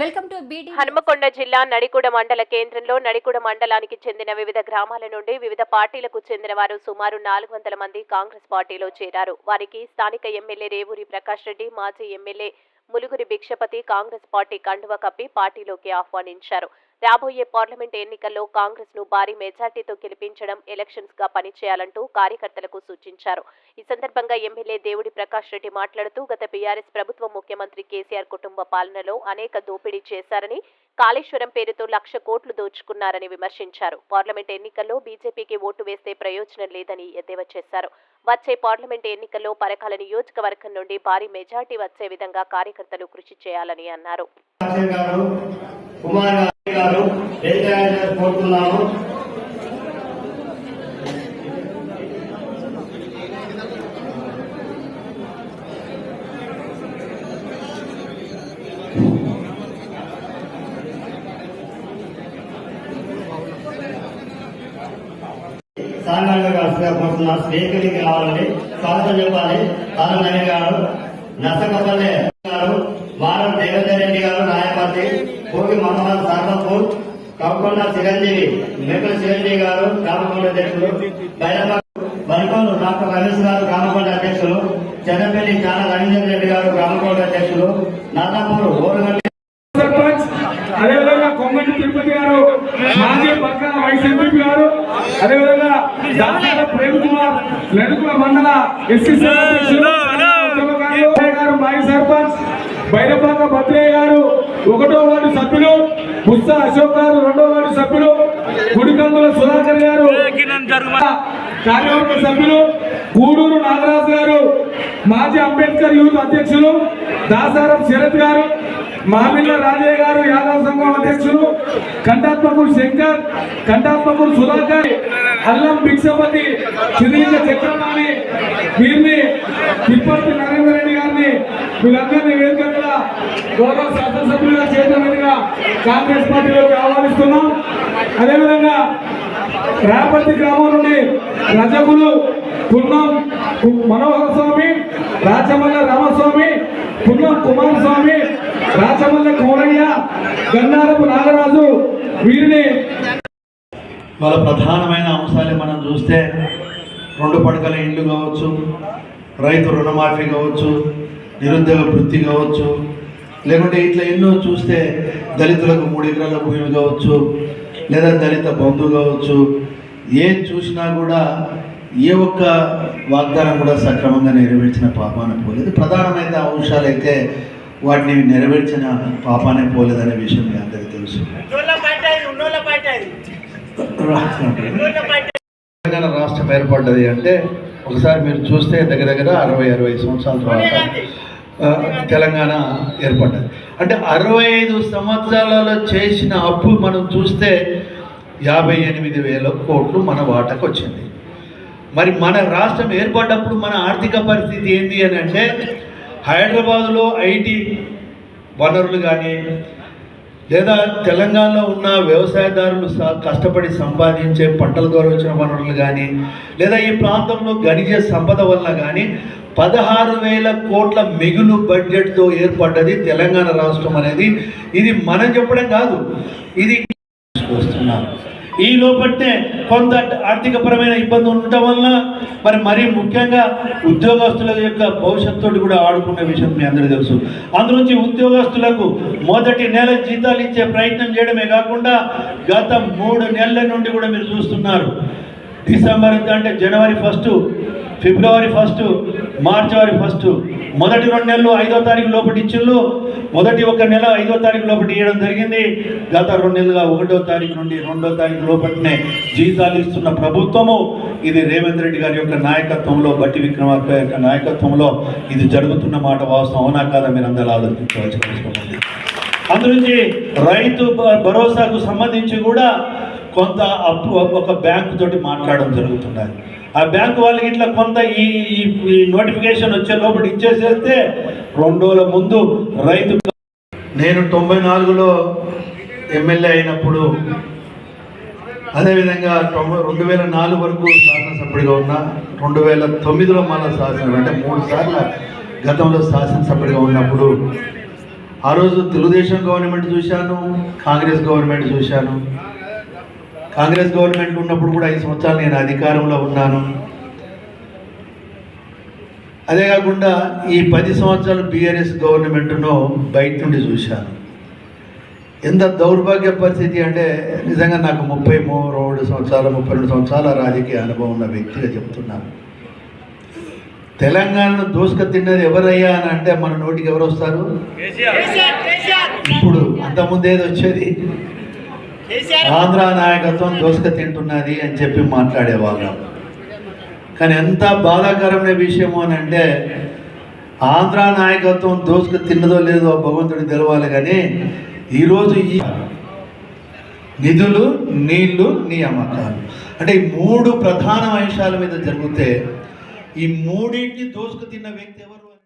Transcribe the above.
Welcome to beedi Hanumakonda జిల్లా నడికూడ మండల కేంద్రంలో నడికూడ మండలానికి చెందిన వివిధ గ్రామాల నుండి వివిధ పార్టీలకు చెందిన వారు సుమారు నాలుగు వందల మంది కాంగ్రెస్ పార్టీలో చేరారు. వారికి స్థానిక ఎమ్మెల్యే రేవూరి ప్రకాష్ రెడ్డి మాజీ MLA Muluguri Bhikshapathi Congress party కండువ కప్పి పార్టీలోకి ఆహ్వానించారు. రాబోయే పార్లమెంట్ ఎన్నికల్లో కాంగ్రెస్ను భారీ మెజార్టీతో గెలిపించడం ఎలక్షన్స్గా పనిచేయాలంటూ కార్యకర్తలకు సూచించారు. ఈ సందర్భంగా ఎమ్మెల్యే దేవుడి ప్రకాష్ రెడ్డి మాట్లాడుతూ గత బీఆర్ఎస్ ప్రభుత్వం ముఖ్యమంత్రి కేసీఆర్ కుటుంబ పాలనలో అనేక దోపిడీ చేశారని కాళేశ్వరం పేరుతో లక్ష కోట్లు దోచుకున్నారని విమర్శించారు. పార్లమెంట్ ఎన్నికల్లో బీజేపీకి ఓటు వేస్తే ప్రయోజనం లేదని ఎద్దేవా చేశారు. వచ్చే పార్లమెంట్ ఎన్నికల్లో పరకాల నియోజకవర్గం నుండి భారీ మెజార్టీ వచ్చే విధంగా కార్యకర్తలు కృషి చేయాలని అన్నారు. గారు కుమార్ గారు కోరుతున్నాము స్నేహితుడికి రావాలని స్వాగతం చెప్పాలి. తాను గారు నసకపల్లె గారు వారం దేవేందర్ రెడ్డి గారు న్యాయపతి కోవి మహమ్మద్ సర్వపూర్ కౌకొండ చిరంజీవి మేకల చిరంజీవి గారు గ్రామకొండ అధ్యక్షులు బైరమ్మ డాక్టర్ రమేష్ గారు గ్రామకొండ అధ్యక్షులు చెన్నపల్లి చాల రవీంద్ర రెడ్డి గారు గ్రామకొండ అధ్యక్షులు నాదాపూర్ ఓరుగల్లి సర్పంచ్ అదేవిధంగా కొమ్మటి తిరుపతి గారు మాజీ పక్కన వైస్ ఎంపీ గారు అదేవిధంగా డాక్టర్ ప్రేమ్ కుమార్ నడుకుల మండల ఎస్సీ గారు మాజీ బైరపాక భద్రయ్య గారు ఒకటో వార్డు సభ్యులు ముస్తా అశోక్ గారు రెండో వార్డు సభ్యులు గుడికందుల సుధాకర్ గారు కార్యవర్గ సభ్యులు గూడూరు నాగరాజు గారు మాజీ అంబేద్కర్ యూత్ అధ్యక్షులు దాసారం శరత్ గారు మామిళ్ళ రాజయ్య గారు యాదవ్ సంఘం అధ్యక్షులు కంఠాత్మకుడు శంకర్ కంఠాత్మకుడు సుధాకర్ అల్లం భిక్షపతి శ్రీలింగ చక్రపాణి వీరిని గారిని వీళ్ళందరినీ వేదిక మీద గౌరవ శాసనసభ్యులుగా చేయడం కాంగ్రెస్ పార్టీలోకి ఆహ్వానిస్తున్నాం. అదేవిధంగా రేపతి గ్రామం నుండి రజకులు పున్నం మనోహర స్వామి రాచమల్ల రామస్వామి పున్నం కుమారస్వామి రాచమల్ల కోరయ్య గన్నారపు నాగరాజు వీరిని వాళ్ళ ప్రధానమైన అంశాలు మనం చూస్తే రెండు పడకల ఇల్లు కావచ్చు రైతు రుణమాఫీ కావచ్చు నిరుద్యోగ వృత్తి కావచ్చు లేకుంటే ఇట్లా ఎన్నో చూస్తే దళితులకు మూడు ఎకరాల భూమి కావచ్చు లేదా దళిత బంధు కావచ్చు ఏం చూసినా కూడా ఏ ఒక్క వాగ్దానం కూడా సక్రమంగా నెరవేర్చిన పాపాన పోలేదు. ప్రధానమైన అంశాలు అయితే వాటిని నెరవేర్చిన పాపానే పోలేదనే విషయం మీ అందరికీ తెలుసు. తెలంగాణ రాష్ట్రం ఏర్పడ్డది అంటే ఒకసారి మీరు చూస్తే దగ్గర దగ్గర అరవై అరవై సంవత్సరాల తర్వాత తెలంగాణ ఏర్పడ్డది. అంటే అరవై ఐదు సంవత్సరాలలో చేసిన అప్పు మనం చూస్తే యాభై ఎనిమిది వేల కోట్లు మన వాటకు వచ్చింది. మరి మన రాష్ట్రం ఏర్పడ్డప్పుడు మన ఆర్థిక పరిస్థితి ఏంటి అని అంటే హైదరాబాదులో ఐటీ వనరులు కానీ లేదా తెలంగాణలో ఉన్న వ్యవసాయదారులు స- కష్టపడి సంపాదించే పంటల ద్వారా వచ్చిన వనరులు కానీ లేదా ఈ ప్రాంతంలో గడిచే సంపద వల్ల కానీ పదహారు వేల కోట్ల మిగులు బడ్జెట్తో ఏర్పడ్డది తెలంగాణ రాష్ట్రం అనేది. ఇది మనం చెప్పడం కాదు. ఇది ఈ లోపట్నే కొంత ఆర్థికపరమైన ఇబ్బంది ఉండటం వలన మరి మరీ ముఖ్యంగా ఉద్యోగస్తుల యొక్క భవిష్యత్తు కూడా ఆడుకునే విషయం మీ అందరికీ తెలుసు. అందులోంచి ఉద్యోగస్తులకు మొదటి నెల జీతాలు ఇచ్చే ప్రయత్నం చేయడమే కాకుండా గత మూడు నెలల నుండి కూడా మీరు చూస్తున్నారు. డిసెంబర్ అంటే జనవరి ఫస్ట్ ఫిబ్రవరి ఫస్ట్ మార్చి ఫస్ట్ మొదటి రెండు నెలలు ఐదో తారీఖు లోపటి ఇచ్చిళ్ళు మొదటి ఒక నెల ఐదో తారీఖు లోపల ఇవ్వడం జరిగింది. గత రెండు నెలలుగా ఒకటో తారీఖు నుండి రెండో తారీఖు లోపలనే జీతాలు ఇస్తున్న ప్రభుత్వము. ఇది రేవంత్ రెడ్డి గారి యొక్క నాయకత్వంలో బట్టి విక్రమార్క యొక్క నాయకత్వంలో ఇది జరుగుతున్న మాట వాస్తవం. అవునా కాదా మీరు అందరూ ఆలోచించవచ్చు అందులోంచి రైతు భరోసాకు సంబంధించి కూడా కొంత అప్పు ఒక బ్యాంకు తోటి మాట్లాడడం జరుగుతున్నది ఆ బ్యాంకు వాళ్ళకి ఇట్లా కొంత ఈ ఈ- నోటిఫికేషన్ వచ్చే లోపల ఇచ్చేసేస్తే రెండు రోజుల ముందు రైతు నేను తొంభై నాలుగులో ఎమ్మెల్యే అయినప్పుడు అదేవిధంగా తొంభై రెండు వేల నాలుగు వరకు శాసనసభ్యుడిగా ఉన్నా రెండు వేల తొమ్మిదిలో మళ్ళీ శాసనం అంటే మూడు సార్లు గతంలో శాసనసభ్యుడిగా ఉన్నప్పుడు ఆ రోజు తెలుగుదేశం గవర్నమెంట్ చూశాను కాంగ్రెస్ గవర్నమెంట్ చూశాను. కాంగ్రెస్ గవర్నమెంట్ ఉన్నప్పుడు కూడా ఐదు సంవత్సరాలు నేను అధికారంలో ఉన్నాను. అదే కాకుండా ఈ పది సంవత్సరాలు బీఆర్ఎస్ గవర్నమెంట్ను బయట నుండి చూశాను. ఎంత దౌర్భాగ్య పరిస్థితి అంటే నిజంగా నాకు ముప్పై మూడు సంవత్సరాలు ముప్పై రెండు సంవత్సరాల రాజకీయ అనుభవం ఉన్న వ్యక్తిగా చెప్తున్నాను. తెలంగాణను దోసుక తిన్నది ఎవరయ్యా అని అంటే మన నోటికి ఎవరు వస్తారు? ఇప్పుడు అంతకుముందు ఏది వచ్చేది? ఆంధ్ర నాయకత్వం దోసుక తింటున్నది అని చెప్పి మాట్లాడేవాళ్ళం. కానీ ఎంత బాధాకరమైన విషయము అని అంటే ఆంధ్ర నాయకత్వం దోసుకు తిన్నదో లేదో భగవంతుడు తెలవాలి కానీ ఈరోజు ఈ నిధులు నీళ్ళు నియామకాలు అంటే ఈ మూడు ప్రధాన అంశాల మీద జరిగితే ఈ మూడింటిని దోసుకు తిన్న వ్యక్తి ఎవరు?